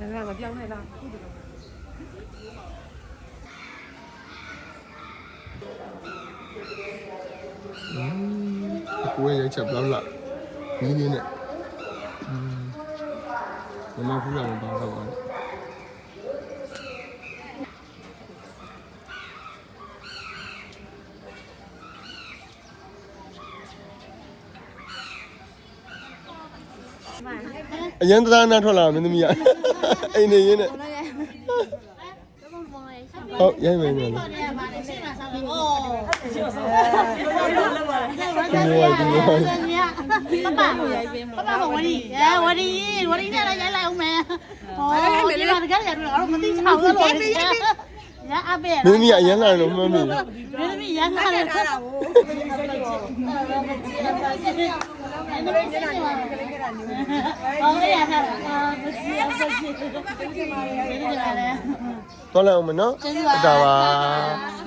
ဒါကမပြောင်းနိုင်လားဟုတ်တယ်ကိုယ်ရဲ့ရိုက်ချက်ဘလောက်လာနင်းနေနဲ့ အရင်တရားနာထွက်လာမင်းသမီးကအိမ်နေရင်းနဲ့ဟုတ်ရိုက်မယ်နော်ဒီလိုဒီလိုပပပပဝရီရဲဝရီဝရီနဲ့လည်းရိုက်လိုက်အောင်မယ်ဟောဒီမှာတကယ်ရတော့မသိချောင်းလို့ရိုက်ပြီးရအပဲမင်းမီအရန်လာလို့မှန်းမင်းမင်းမီရန်လာလို့ တာမျိုး။ဘာလို့ရတာလဲ။မကြည့်အောင်ကြည့်။ဘယ်လိုလဲ။တော်လည်းအောင်မနော်။ကျေးဇူးပါ။တော်ပါ။